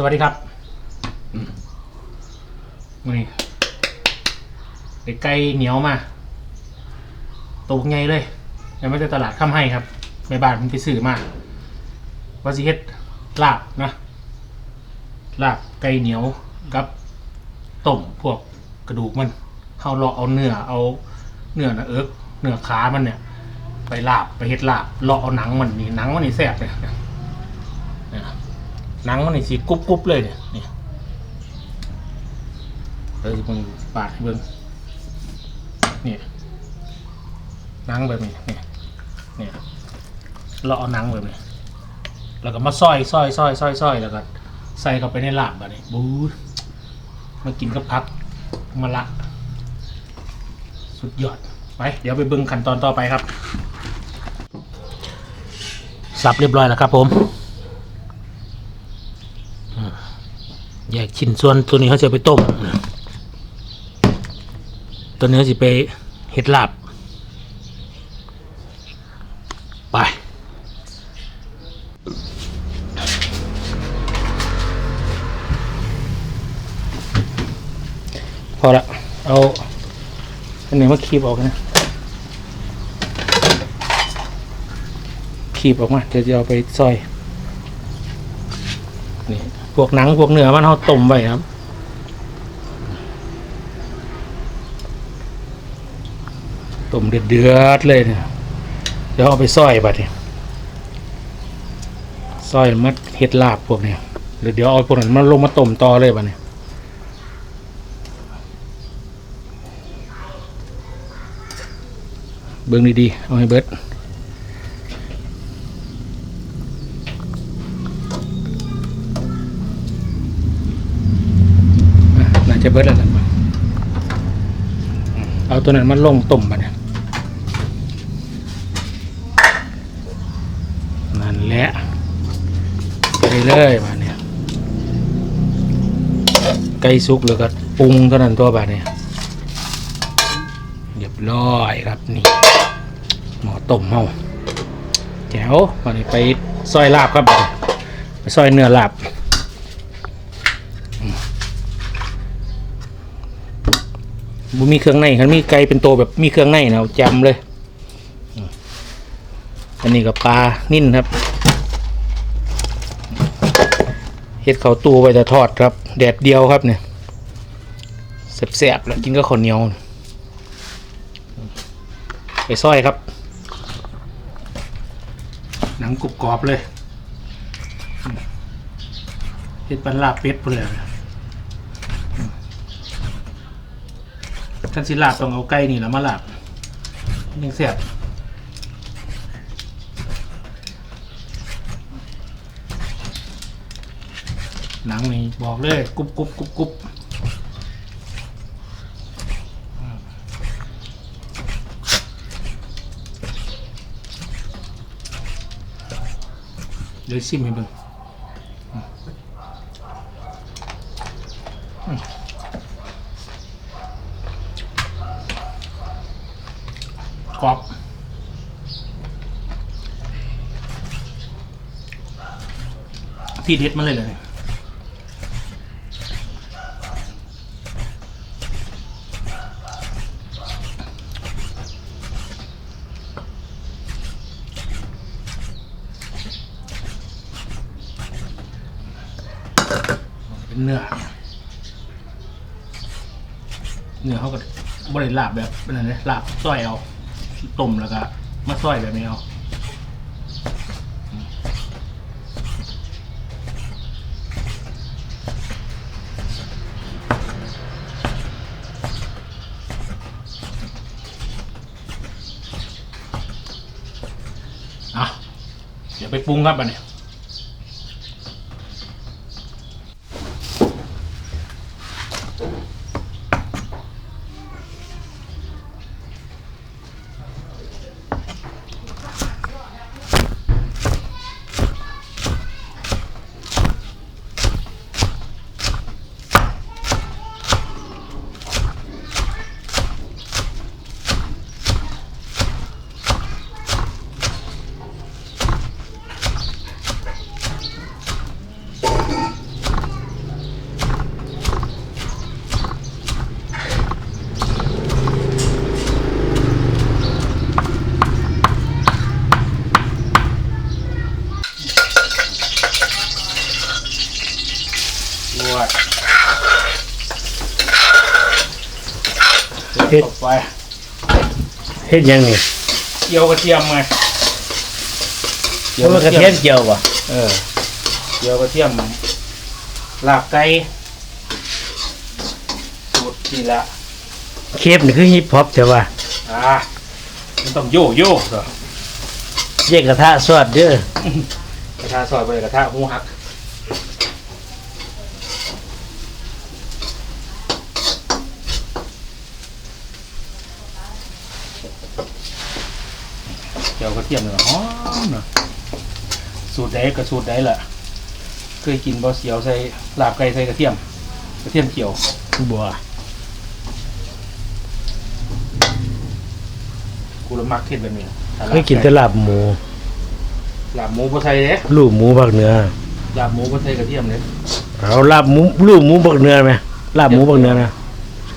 สวัสดีครับมือนี้ได้ไก่เหนียวมาตัวใหญ่เลยยังไม่ได้ตลาดข้ามให้ครับแม่บ้านมันไปซื้อมาว่าสิเฮ็ดลาบนะลาบไก่เหนียวกับต้มพวกกระดูกมันเขาเลาะเอาเนื้อเอาเนื้อนะเอิกเนื้อขามันเนี่ย ไปลาบไปเฮ็ดลาบเลาะเอาหนังมันนี่หนังมันนี่แซ่บเลยเนี่ยเนี่ย หนังมันนี่สีกรุบกรุบเลยเนี่ยนี่เดี๋ยวสิเบิ่งปาดให้เบิ่งนี่หนังแบบนี้เนี่ยเนี่ยเลาะเอาหนังแบบนี้แล้วก็มาซอยซอยซอยซอยซอยแล้วก็ใส่เข้าไปในลาบแบบนี้บู๊มากินกับพักมะละ สุดยอดไปเดี๋ยวไปเบิ่งขั้นตอนต่อไปครับสับเรียบร้อยแล้วครับผมอืม แยกชิ้นส่วนตัวนี้เขาจะไปต้ม ตัวนี้เขาจะไปเห็ดลาบ ไป พอละ เอาอันไหนมาคีบออกนะขีบออกมา เดี๋ยวจะเอาไปซอย นี่ วกหนังพวกเนื้อมันเขาต้มไว้ครับต้มเดือดเลยเนี่ยเดี๋ยวเอาไปซอยบัดเนี่ยซอยมัดเห็ดลาบพวกเนี่ยเดี๋ยวเดี๋ยวเอาพวกนั้นมาลงมาต้มต่อเลยบัดเนี่ยเบิ่งดีๆเอาให้เบิด จะเบิดแล้วล่ะเอาตัวนั้นมาลงต้มมาเนี่ยนั่นแหละไปเลยมาเนี่ยไก่สุกแล้วก็ปรุงเท่านั้นตัวบาดเนี่ยเรียบร้อยครับนี่หมอต้มเฮาแจ๋วมานี่ไปซอยลาบครับบัดนี้ไปซอยเนื้อลาบ บมีเครื่องในคันมีไก่เป็นตัวแบบมีเครื่องในนะเอาจำเลย อันนี้ก็ปลานิ่นครับเฮ็ดเขาวตูไว้จะทอดครับ แดดเดียวครับเนี่ยแซ่บๆแล้วกินก็ข้าวเหนียวไปซอยครับ หนังกรุบกรอบเลยเฮ็ดปันลาบเป็ดพุ่นเลย ท่านสิลาบต้องเอาไก่นี่แล้วมาลาบยังเสียบหนังนี่บอกเลยกรุบกรุบกรุบกรุบเดี๋ยวชิมให้เบิ่งอืมอืม กรอบ ที่เด็ดมาเลยเลยเป็นเนื้อ เนื้อเขาก็บริลาบแบบเป็นอะไรลาบซอยเอาต้มแล้วก็มาซอยแบบนี้เอา ยวไปปรุงครับอันนี้ เฮ็ดตบไปเฮ็ดยังนี่เจียวกระเทียมไงเพราะมันกระเทียมเจียวบ่เออเจียวกระเทียมลาบไก่สูตรนี่ละเคฟนี่คือฮิปฮอปแต่ว่าอ่ามันต้องโยโย่เหรอแยกกระทะสวดเด้อกระทะซอยไปเลยกระทะหมูหัก เจียวกระเทียมเลยหอมเนาะสูตรใดกับสูตรใดล่ะ เคยกินบะเสียวใส่ลาบไก่ใส่กระเทียม กระเทียมเจียวบัวกูละมักเทศแบบนี้ถ้าเคยกินแต่ลาบหมูลาบหมูบ่ใส่เด้ลูกหมูบักเนื้อลาบหมูบ่ใส่กระเทียมเด้เอาลาบหมูลูกหมูบักเนื้อไหมลาบหมูบักเนื้อนะ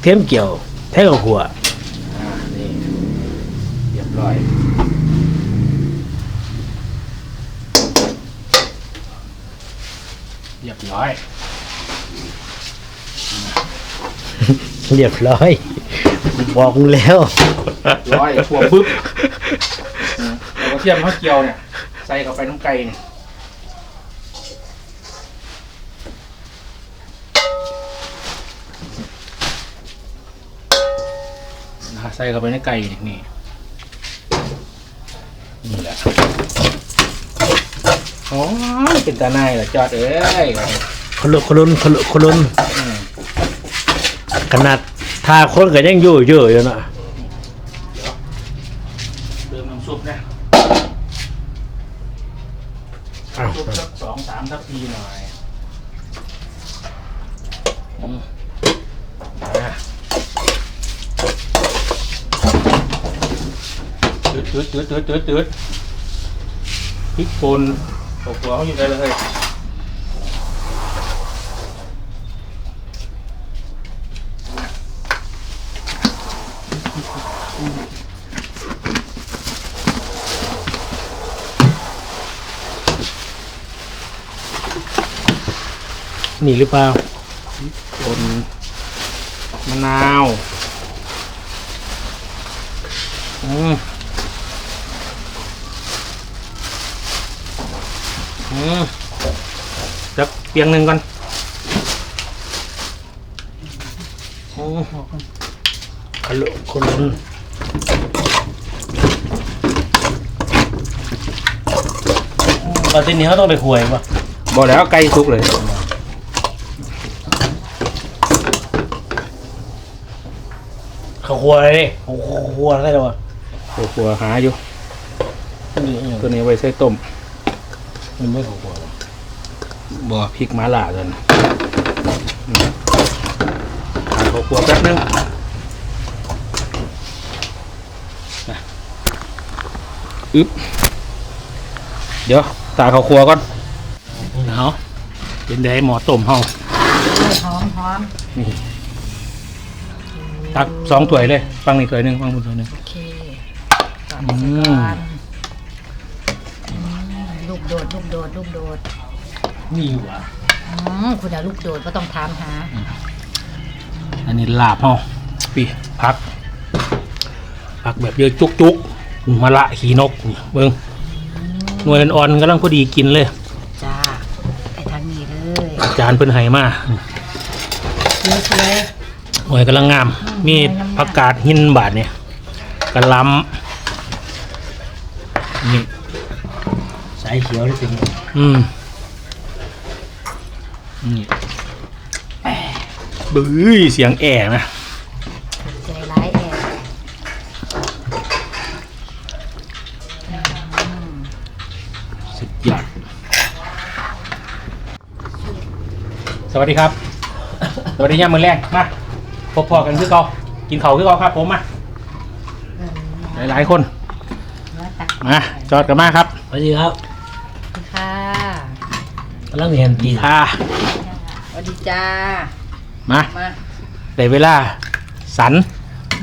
เทียมเกี่ยวแท้กับขัวอ่านี่เรียบร้อย เรียบร้อยเรียบร้อย บอกมึงแล้วร้อยถั่วปึ๊บอืมเอากระเทียมข้าวเจียวเนี่ย ใส่เข้าไปน้ำไก่เนี่ยนะใส่เข้าไปในไก่นี่นี่นี่แหละอ๋อ เป็นตาหนายเหรอจอดเอ้ยขลุขลุนขลุขลุนอืมขนาดทาคนก็ยังอยู่เยอะอยู่นะเติมน้ำซุปนะอ้าวซุปสักสองสามทัพพีหน่อยอืมอะจืดจืดจืดจืดจืดจืดพริกป่น ตกหัวเขาอยู่ได้เลยนี่หรือเปล่าป่นมะนาว อืม อืมจับเปียงหนึ่งก่อนโอ้ขลุขลุนตอนนี้เขาต้องไปคุยป่ะบอกแล้วไก่สุกเลย เขาครัวอะไรดิเขาครัวอะไรหรอวะโอ้โหหาอยู่นี่อย่างตัวนี้ไว้ใส่ต้ม มันไม่เขาครัวหรอบ่พริกมาล่ากันอืมหาข้าวคั่วแป๊บนึงนะอึ๊บเดี๋ยวตาข้าวคั่วก่อนเอาเป็นได้หมอต้มห้องหอมหอมนี่ตักสองถ้วยเลย ฟังนี่ถ้วยหนึ่งฟังคุณถ้วยหนึ่งโอเคต่ออืไปม ก่อนอืมลูกโดด ลูกโดดลูกโดดนี่อยู่อะอืมคุณเอาลูกโดดก็ต้องถามหา อันนี้ลาบห้องปีพัก พักแบบเยอะจุกจุกๆมะละขีนกนี่เบิ้งหน่วยอ่อนๆกำลังพอดีกินเลย จ้าไปทางนี้เลยจานเพิ่นไห้มาเยอะเลยหน่วยกำลังงาม มีผักกาดหินบาทเนี่ยกระหลำนี่สายเขียวได้เป็นไง อืมนี่บื้อเสียงแอ่นะใจร้ายแอบสุดยอดสวัสดีครับ สวัสดีย่ามมือแรกมาพบพอกันคือเก่ากินเขาวคือเก่าครับ ผมมาหลายๆคนเนื้อตักมาจอดกันมาครับสวัสดีครับค่ะ กำลังเห็นตีค่ะสวัสดีจ้า มามาได้เวลา สัน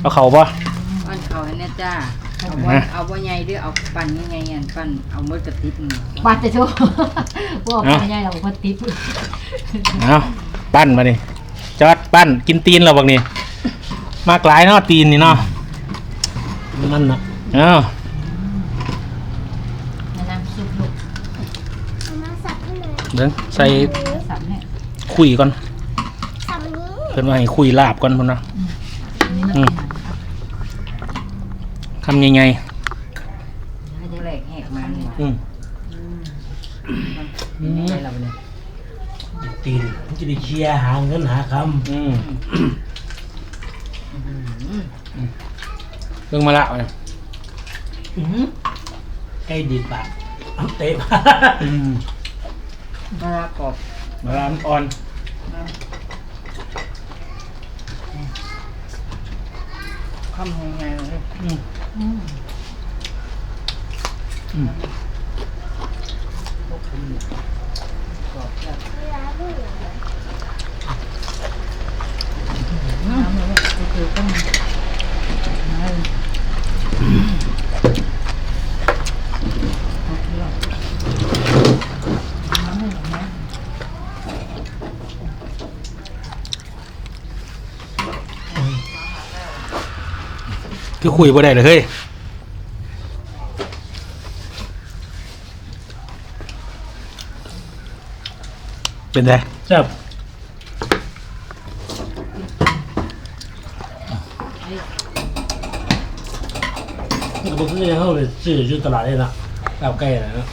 เอาเขาปะ ปั้นเขาให้แน่จ้า เอานะบ่เอาบ่ใหญ่เด้วยเอาปั้นยังไงอันปั้นเอาหมดกระติบนี่ปัดจะโชว์ว่าปัดใหญ่เราคนติดเอาไปปั้นมานี่จอดปั้นกินตีนเราบักนี่มากหลายเนาะตีนนี่เนาะมันนะเอ้ามาน้ำซุปลูก มาสับให้หน่อย เดี๋ยวใส่สับให้คุยก่อนสับอันนี้เพิ่นว่าให้คุยลาบก่อนพุ่นนะอันนี้มันอืเป็นมหนังนะครับทำยังไงให้ได้แหลกแหกมาเนี่ยอืมมันได้เราเนี่ยตีนมันจะได้เคลียร์หาเงินหาคอืมเบิ่งมาละเอาเนี่ยำอื้อหือใกล้ดีดปากเอาเตะปากอืม มะระกรอบมาละมันอ่อนคำยังไงเลยอืมอืมอืมกรอบแบบเวลาดูน้ำมันก็คือต้อง คือคุยบ่ได้เลยเฮ้ยเป็นไงแซ่บนี่ก็บ่คือยังเข้าเลยซื้ออยู่ตลาดเลยนะลาบไก่นะ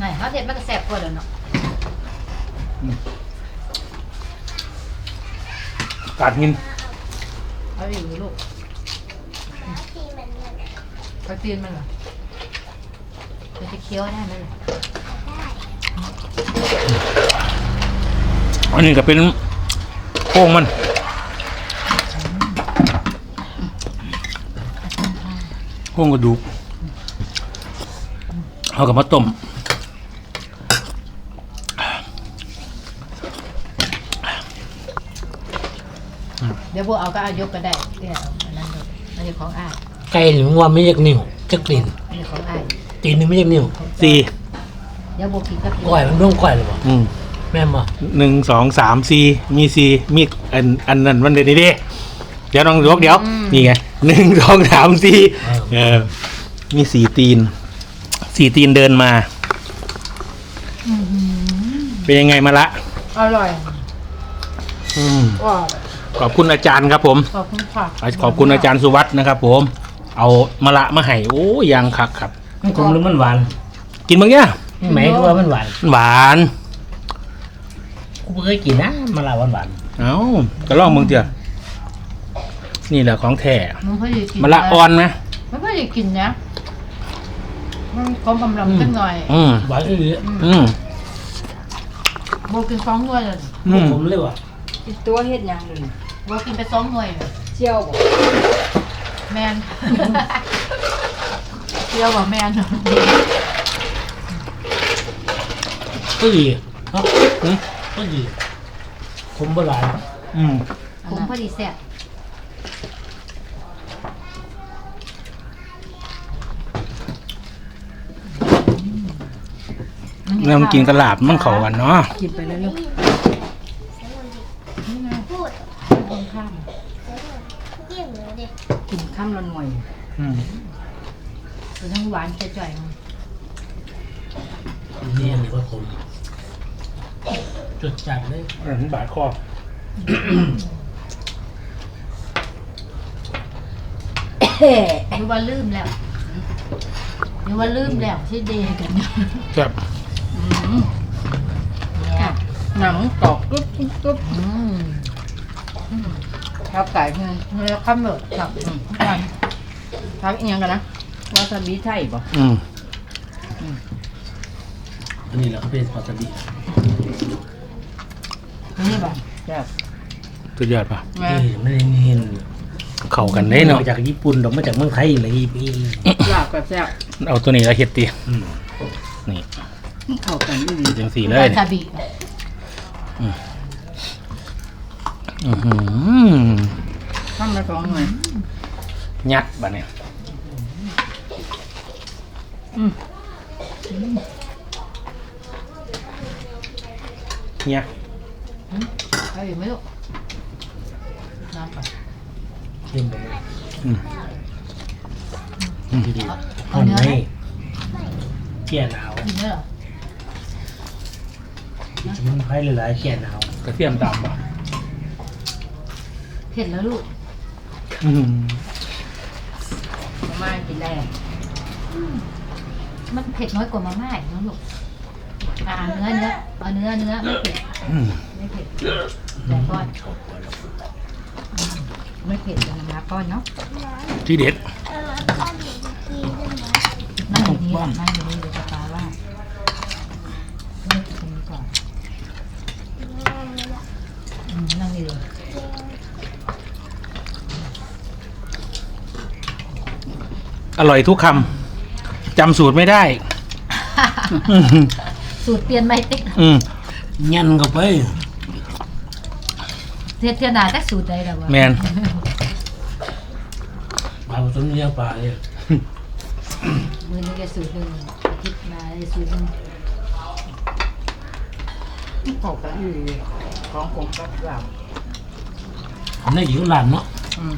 ไงเขาเสร็จมันก็แสบกว่าเดี๋ยวเนาะกัดกิน เอาอยู่ลูกทีมันเนี่ย เขาตีนมันเหรอมันจะเคี้ยวได้ไหมล่ะอันนี้ก็เป็นโค้งมัน โค้งกระดูกเอากับมาต้มเดี๋ยวพวกเอาก็เอายกก็ได้เดี๋ยวเอาอันนั้นดูอันนี้ของอ้าย ไก่หรือว่าไม่ยักนิ้วจักตีนอันนี้ของอ้ายตีนนี่ไม่ยักนิ้วสี่เดี๋ยวโบกินกับก้อยมันร่วงก้อยหรือเปล่าอืมแม่นบ่หนึ่งสองสามสี่มีสี่มีอันอันนั้นมันเดี๋ยวนี้ดิเดี๋ยวลองยกเดี๋ยวนี่ไงหนึ่งสองสามสี่เออมีสี่ตีนสี่ตีนเดินมา เป็นยังไงมาละ อร่อยอืม ว้าวขอบคุณอาจารย์ครับผม ขอบคุณค่ะ ขอบคุณอาจารย์สุวัสด์นะครับผม เอามาละมาให้โอ้ยังคักครับ มันขมหรือมันหวานกินบ้างเนี่ยหมายก็ว่ามันหวานหวานกูบ่เคยกินนะมะละหวานหวานเอ้าก็ลองมึงเถอะนี่แหละของแท้มันพอดีกินมาละอ่อนไหมมันพอดีกินนะมันความกำลังขึ้นหน่อยอืมหวานก็คืออืมโบกินสองหน่วยเลยอืมผมเลยว่ะอีกตัวเฮ็ดหยังเลยโบกินไปสองหน่วยเลยเชี่ยวบ่ แมนเที่ยวกับแมนก็ดีเนาะอืมก็ดีขมบ่หลายอืมผมพอดีแซ่บแล้วมันกินกระลาบมันเข้ากันเนาะกินไปแล้วลูก พูด ตรงข้าม เกี่ยงเลยเด็ก กินข้ามละหน่วยอืมคือทั้งหวานจ่อยๆมันนี่อันนี้ก็ขมจุดจัดเลยอันนี้บาดคอนึกว่าลืมแล้วนึกว่าลืมแล้วที่เดย์กันแบบเนี่ยหนังกรอบกรุบกรุบกรุบอืม ข้าวไก่เพื่อนเนื้อข้าวเหนียวครับอืมทักอีกยังกันนะวาซาบิไทยบ่อืมอันนี้แหละก็เป็นปลาสลิดนี่แบบแซ่บสุดยอดปะแม่นี่ไม่ได้เห็นเข้ากันได้เนาะมาจากญี่ปุ่นดอกมาจากเมืองไทยเลยอีปีลาบกับแซ่บเอาตัวนี้แล้วเฮ็ดตีอืมนี่เข้ากันอีหลีจังสี่เลยวาซาบิอื อหือข้ามละสองหน่วยยัดบะเนี่ยอืมเนี่ยไปเอาอยู่ไหมลูกน้ำก่อนเข้มไปเลยอืมดีดีเอาอ่อนเนื้อไหมไหมแก่หนาวกินเนื้อเหรอสมุนไพรหลายๆแก่หนาวกระเทียมดำป่ะเผ็ดแล้วลูกอืมมาม่ากินได้มันเผ็ดน้อยกว่ามาม่าอีกนะลูกอ่าเนื้อเนื้อเอาเนื้อเนื้อไม่เผ็ดอืมไม่เผ็ดแต่ก้อนอืมไม่เผ็ดเป็นน้ำลาก้อนเนาะที่เด็ด เออก้อนอยู่ดีๆด้วยนะนั่งอยู่นี่นั่งอยู่นี่เดี๋ยวจะตาว่าไม่กินก่อนอืมนั่งอยู่เลย อร่อยทุกคำจำสูตรไม่ได้อืมสูตรเปลี่ยนไม่ติ๊กอืม ยันเข้าไป เทียเทียนาแต่สูตรใดแต่ว่าแมนปลาผสมเนื้อปลาเนี่ยมือนึงจะสูตรหนึ่งอาทิตย์มาจะสูตรหนึ่งขอบกันอยู่ของผมกับเราอันนี้อยู่หลานเนาะอืม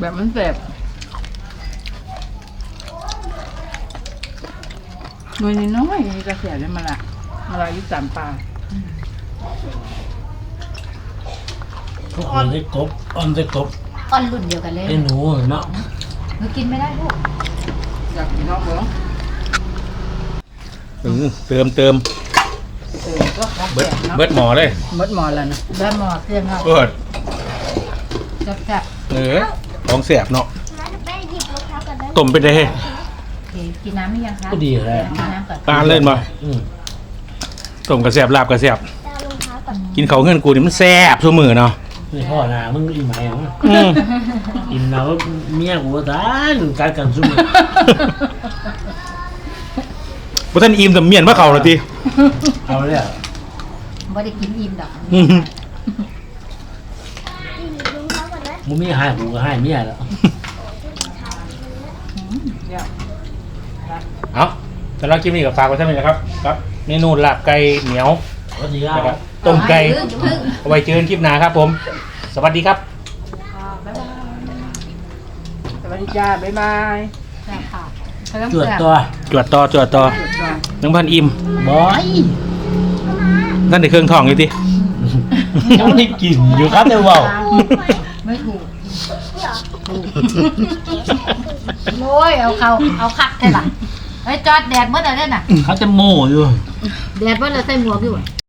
แบบมันแสบ หน่วยน้อยๆนี่ก็เสียได้มาละมาละอยุสามปลาทุกคนได้กบอ่อนได้กบอ้อนรุ่นเดียวกันเลยไอ้หนูเนาะหนูกินไม่ได้ลูกอยากกินนอกเหรออืมเติมเติมเออก็ของเบิแสดบเนาะเบิดหมอเลยเบิดหมอแล้วนะแล้วหมอเครื่องเอาเบิดจับจับเออของแสบเนาะมาจะไปหยิบรองเท้ากันได้ต้มไปได้โอ เคกินน้ำไม่ยังคะก็ดีเลย กินน้ำก่อนตาเล่นมาอืมต้มกระแสบลาบกระแสบแต่เอารองเท้าก่อนกินเขาวเงินกูนี่มันแสบทุกมือเนาะไม่พ่อนะมึงอีไหมอะอืมกินแล้วเมียกูตานการกันซุ่มพวกท่านอิ่มแต่เมียนพระเขาเลยทีเอาเลยอะไม่ได้กินอิ่มดอกอืมหยิบรองเท้าก่อนนะมึงไม่ให้กูก็ให้เมียแล้ว เดี๋ยว เอาแต่เรากินนี่กับฝากไว้เท่านี้นะครับครับเมนูลาบไก่เหนียวสวัสดีครันะครับบต้มไก่อย่าเพิ่งอย่าเพิ่ง เอาไว้เจอกันคลิปหน้าครับผม สวัสดีครับ สวัสดีจ้า บ๊ายบายแซ่บค่ะกำลังจวดแซ่บตัวจวดต่อจวดต่อหยุดก่อนน้องพันอิ่มบอยท่านในเครื่องทองอยู่ทียังไม่ได้กินอยู่ครับเดี๋ยวเบาไม่ถูกเหรอโอ้ยเอาเขาเอาคักใช่ล่ะ ไอ้ยจอดแดดเมื่อไหร่เนี่ยน่ะ เขาจะโม่อยู่ แดดเมื่อไหร่ใส่หมวกอยู่อะ